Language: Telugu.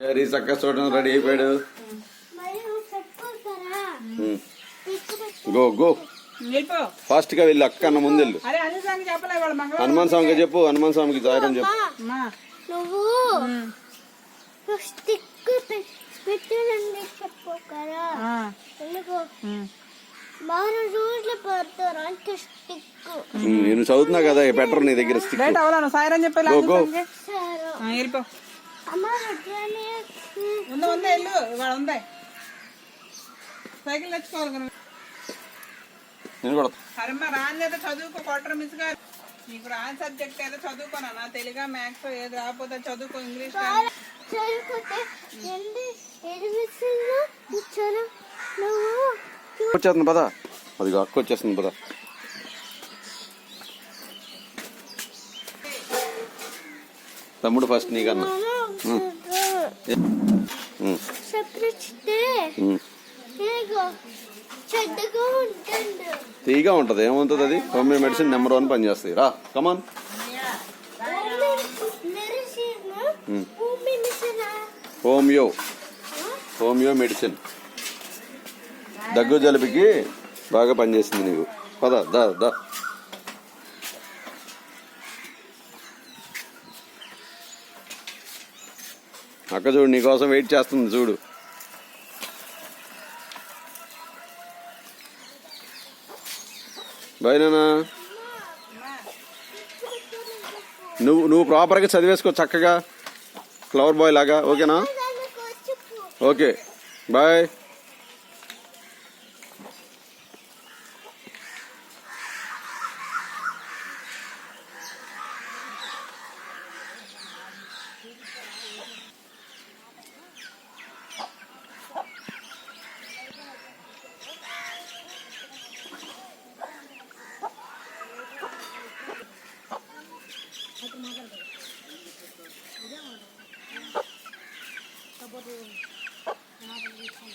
హరి చక్క చూడడం రెడీ అయిపోయాడు. Go go. ఫాస్ట్గా వెళ్ళి అక్క అన్న ముందు వెళ్ళు. హనుమాన్ స్వామికి చెప్పు హనుమాన్ స్వామికి జాయిరం చెప్పు. నేను చదువుతున్నా కదా బెటర్ నీ దగ్గర స్టిక్ ఉందా ఉందా వెళ్ళు. ఇవాళ ఉందా? సైకిల్ తెచ్చుకోవాలి కదా. నేను కూడా అరమ్మ రాని ఏదో చదువుకో కొట్టరు మిస్ గారు. నీకు రాని సబ్జెక్ట్ ఏదో చదువుకోనా? నా తెలుగు మ్యాథ్స్ ఏది రాకపోతే చదువుకో ఇంగ్లీష్ వచ్చేస్తుంది పద. అది అక్క వచ్చేస్తుంది పద. తమ్ముడు ఫస్ట్ నీకన్నా. తీగా ఉంటది ఏముంటది అది? హోమియో మెడిసిన్ నెంబర్ వన్ పనిచేస్తాయి రా కమాన్ హోమియో హోమియో మెడిసిన్? దగ్గు జలుబుకి బాగా పనిచేస్తుంది నీకు. పద దా దా. అక్క చూడు నీకోసం వెయిట్ చేస్తుంది చూడు. బయనా నువ్వు నువ్వు ప్రాపర్గా చదివేసుకో చక్కగా. ఫ్లవర్ బాయ్ లాగా ఓకేనా? Okay bye. 거를 전화를 좀